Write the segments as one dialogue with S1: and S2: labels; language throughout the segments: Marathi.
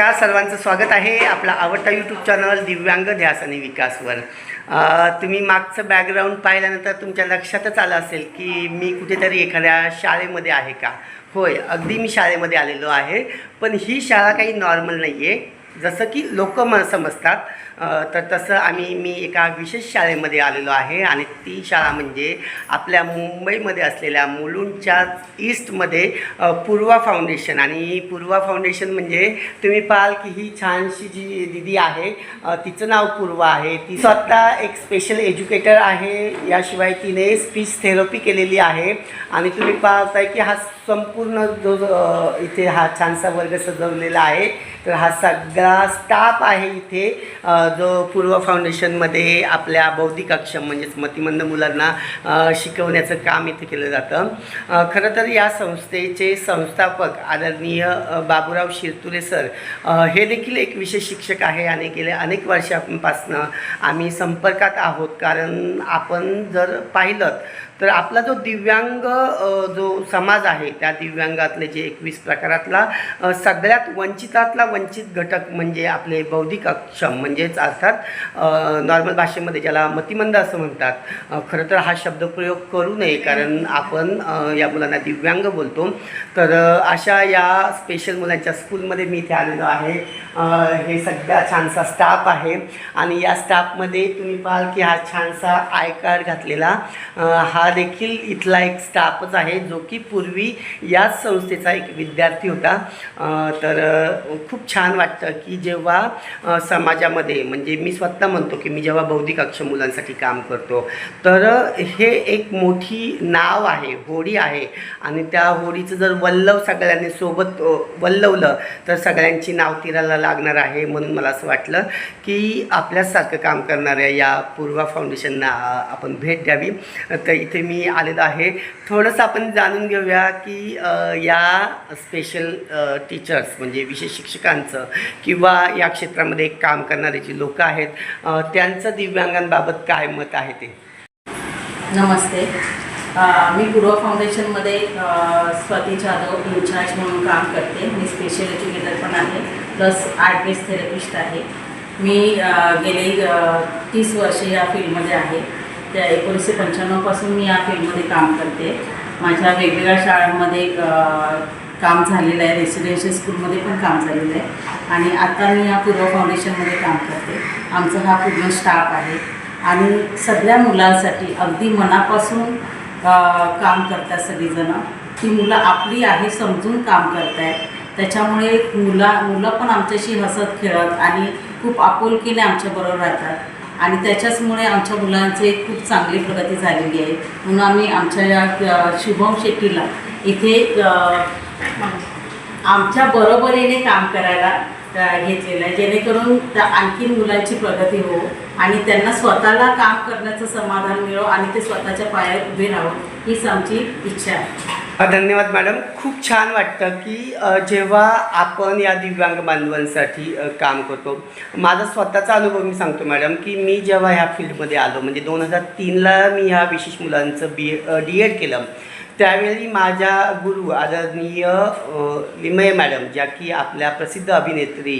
S1: नमस्कार सर्वांचं स्वागत आहे आपला आवडता यूट्यूब चॅनल दिव्यांग ध्यास आणि विकासवर. तुम्ही मागचं बॅकग्राऊंड पाहिल्यानंतर तुमच्या लक्षातच आलं असेल की मी कुठेतरी एखाद्या शाळेमध्ये आहे का? होय अगदी मी शाळेमध्ये आलेलो आहे पण ही शाळा काही नॉर्मल नाही आहे जसं की लोक म समजतात तर तसं आम्ही मी एका विशेष शाळेमध्ये आलेलो आहे आणि ती शाळा म्हणजे आपल्या मुंबईमध्ये असलेल्या मुलुंडच्या ईस्टमध्ये पूर्वा फाउंडेशन. आणि पूर्वा फाउंडेशन म्हणजे तुम्ही पाहाल की ही छानशी जी दिदी आहे तिचं नाव पूर्वा आहे. ती स्वतः एक स्पेशल एज्युकेटर आहे. याशिवाय तिने स्पीच थेरपी केलेली आहे. आणि तुम्ही पाहताय की हा संपूर्ण जो इथे हा छानसा वर्ग सजवलेला आहे. तर हा सगळा स्टाफ आहे इथे. जो पूर्व फाउंडेशनमध्ये आपल्या बौद्धिक अक्षम म्हणजेच मतिमंद मुलांना शिकवण्याचं काम इथे केलं जातं. खरं तर या संस्थेचे संस्थापक आदरणीय बाबूराव शिरतुरे सर हे देखील एक विशेष शिक्षक आहे आणि गेल्या अनेक वर्षांपासनं आम्ही संपर्कात आहोत. कारण आपण जर पाहिलं तर आपला जो दिव्यांग जो समाज आहे त्या दिव्यांगातले जे एकवीस प्रकारातला सगळ्यात वंचितातला वंचित घटक म्हणजे आपले बौद्धिक अक्षम म्हणजेच अर्थात नॉर्मल भाषेमध्ये ज्याला मतिमंद असं म्हणतात. खरं तर हा शब्दप्रयोग करू नये कारण आपण या मुलांना दिव्यांग बोलतो. तर अशा या स्पेशल मुलांच्या स्कूलमध्ये मी इथे आलेलो आहे. हे सगळ्या छानसा स्टाफ आहे. आणि या स्टाफमध्ये तुम्ही पाहाल की हा छानसा आय कार्ड घातलेला हा देखील इथला एक स्टाफच आहे जो की पूर्वी याच संस्थेचा एक विद्यार्थी होता. तर खूप छान वाटतं की जेव्हा समाजामध्ये म्हणजे मी स्वतः म्हणतो की मी जेव्हा बौद्धिक अक्षम मुलांसाठी काम करतो तर हे एक मोठी नाव आहे होडी आहे. आणि त्या होडीचं जर वल्लव सगळ्यांनी सोबत वल्लवलं तर सगळ्यांची नाव तिराला लागणार आहे म्हणून मला असं वाटलं की आपल्यासारखं काम करणाऱ्या या पूर्वा फाउंडेशनना आपण भेट द्यावी. तर इथे मी आलेलो आहे. थोडंसं आपण जाणून घेऊया की की या स्पेशल टीचर्स म्हणजे विशेष शिक्षकांचं किंवा या क्षेत्रामध्ये काम करणारे जी लोक आहेत त्यांचं दिव्यांगांबाबत काय मत आहे ते?
S2: नमस्ते. मी पूर्व फाउंडेशनमध्ये स्वाती जाधव इन्चार्ज म्हणून काम करते. मी स्पेशल एज्युकेटर पण आहे प्लस आर्ट बेस्ड थेरपिस्ट आहे. मी गेले तीस वर्षे या फील्डमध्ये आहे. त्या एकोणीसशे पंच्याण्णवपासून मी या फील्डमध्ये काम करते. माझ्या वेगवेगळ्या शाळांमध्ये काम झालेलं आहे. रेसिडेन्शियल स्कूलमध्ये पण काम झालेलं आहे. आणि आता मी या पूर्व फाउंडेशनमध्ये काम करते. आमचा हा पूर्ण स्टाफ आहे. आणि सगळ्या मुलांसाठी अगदी मनापासून काम करतात सगळीजणं. ती मुलं आपली आहे समजून काम करत आहेत त्याच्यामुळे मुला मुलं पण आमच्याशी हसत खेळत आणि खूप आपुलकीने आमच्याबरोबर राहतात. आणि त्याच्याचमुळे आमच्या मुलांचे खूप चांगली प्रगती झालेली आहे. म्हणून आम्ही आमच्या या शुभम शेट्टीला इथे आमच्या बरोबरीने काम करायला घेतलेलं आहे. जेणेकरून त्या आणखीन मुलांची प्रगती हो. आणि त्यांना स्वतःला काम करण्याचं समाधान मिळो आणि ते स्वतःच्या पायावर उभे राहो हीच आमची इच्छा आहे.
S1: धन्यवाद मॅडम. खूप छान वाटतं की जेव्हा आपण या दिव्यांग बांधवांसाठी काम करतो माझा स्वतःचा अनुभव मी सांगतो मॅडम की मी जेव्हा ह्या फील्डमध्ये आलो म्हणजे दोन हजार तीनला मी ह्या विशेष मुलांचं बी डी एड केलं. त्यावेळी माझ्या गुरु आदरणीय विमय मॅडम ज्या की आपल्या प्रसिद्ध अभिनेत्री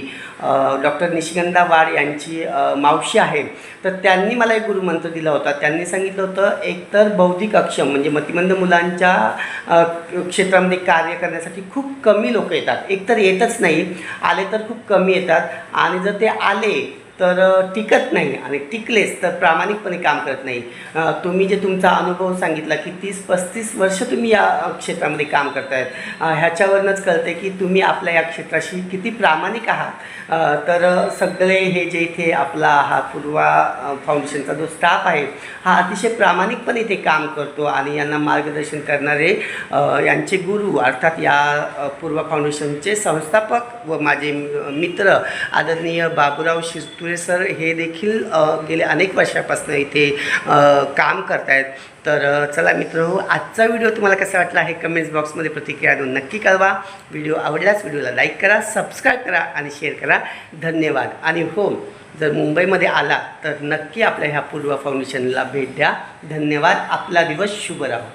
S1: डॉक्टर निशिगंधा वाड यांची मावशी आहे तर त्यांनी मला एक गुरुमंत्र दिला होता. त्यांनी सांगितलं होतं एकतर बौद्धिक अक्षम म्हणजे मतिमंद मुलांच्या क्षेत्रामध्ये कार्य करण्यासाठी खूप कमी लोक येतात. एकतर येतच नाही आले तर खूप कमी येतात. आणि जर ते आले तर टिकत नाही आणि टिकलेच तर प्रामाणिकपणे काम करत नाही. तुम्ही जे तुमचा अनुभव सांगितला की तीस पस्तीस वर्ष तुम्ही या क्षेत्रामध्ये काम करतायत. अ, ह्याच्यावरूनच कळते की तुम्ही आपल्या या क्षेत्राशी किती प्रामाणिक आहात. तर सगळे हे जे इथे आपला हा पूर्वा फाउंडेशनचा जो स्टाफ आहे हा अतिशय प्रामाणिकपणे इथे काम करतो आणि यांना मार्गदर्शन करणारे यांचे गुरु अर्थात या पूर्वा फाउंडेशनचे संस्थापक व माझे मित्र आदरणीय बाबूराव शिरतुरे सर हे देखील गेले गेल्या अनेक वर्षापासून इथे काम करतायत. तर चला मित्र आजचा व्हिडिओ तुम्हाला कसा वाटला हे कमेंट्स बॉक्समध्ये प्रतिक्रिया देऊन नक्की कळवा. व्हिडिओ आवडल्यास व्हिडिओला लाईक करा सबस्क्राईब करा आणि शेअर करा. धन्यवाद. आणि हो जर मुंबईमध्ये आला तर नक्की आपल्या ह्या पूर्वा फाउंडेशनला भेट द्या. धन्यवाद. आपला दिवस शुभ राहो.